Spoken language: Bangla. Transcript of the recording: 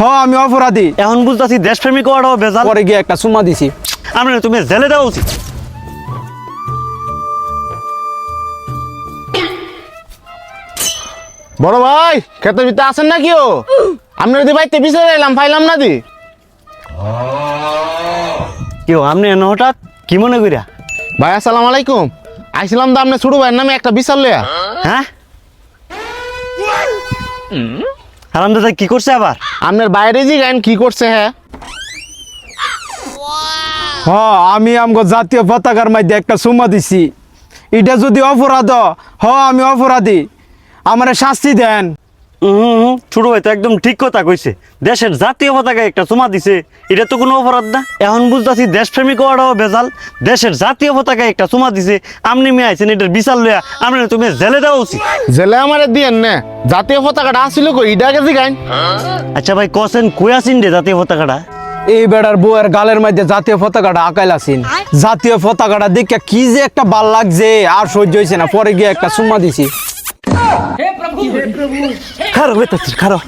হ আমি অপরাধী। এখন বুঝতেছি দেশপ্রেমিক বেজাল। পরে গিয়ে একটা চুমা দিছি। আমরা তুমি জেলে দেওয়া উচিত। বড় ভাই খেতের ভিতরে আছেন নাকি ও? আপনার যদি বাইতে বিচারে এলাম পাইলাম না দি। কেউ আপনি এনে হঠাৎ? কি মনে করিয়া ভাই আসসালামু আলাইকুম। আইছিলাম তো আপনার ছোট ভাইয়ের নামে একটা বিচার লইয়া। হ্যাঁ? হারাম দাদা কি করছে আবার? আপনার বাইরে যে গান কি করছে হ্যাঁ হ আমি আমগো জাতীয় পতাকার মধ্যে একটা সুমা দিছি। এটা যদি অপরাধ হ আমি অপরাধী। আমার শাস্তি দেন। হুম ছোট ভাই তো একদম ঠিক কথা কইছে। দেশের জাতীয় পতাকায় একটা চুমা দিছে এটা তো কোনো অপরাধ না। এখন বুঝতেছি দেশপ্রেমিক হওয়াটাও বেজাল। দেশের জাতীয় পতাকায় একটা চুমা দিছে আপনি মেয়ে আইছেন এটার বিচার লইয়া আপনি তুমি জেলে দেওয়া উচিত। জেলে আমারে দিয়েন না। জাতীয় পতাকাটা আসছিল কই ইডা গেছি গান আচ্ছা ভাই কসেন কুয়াশিন রে জাতীয় পতাকাটা। এই বেড়ার বউয়ের গালের মধ্যে জাতীয় পতাকাটা আকাইল আছেন। জাতীয় পতাকাটা দেখে কি যে একটা ভালো লাগছে আর সহ্য হয়েছে না পরে গিয়ে একটা চুমা দিছি। খারাপ হইতেছে খারাপ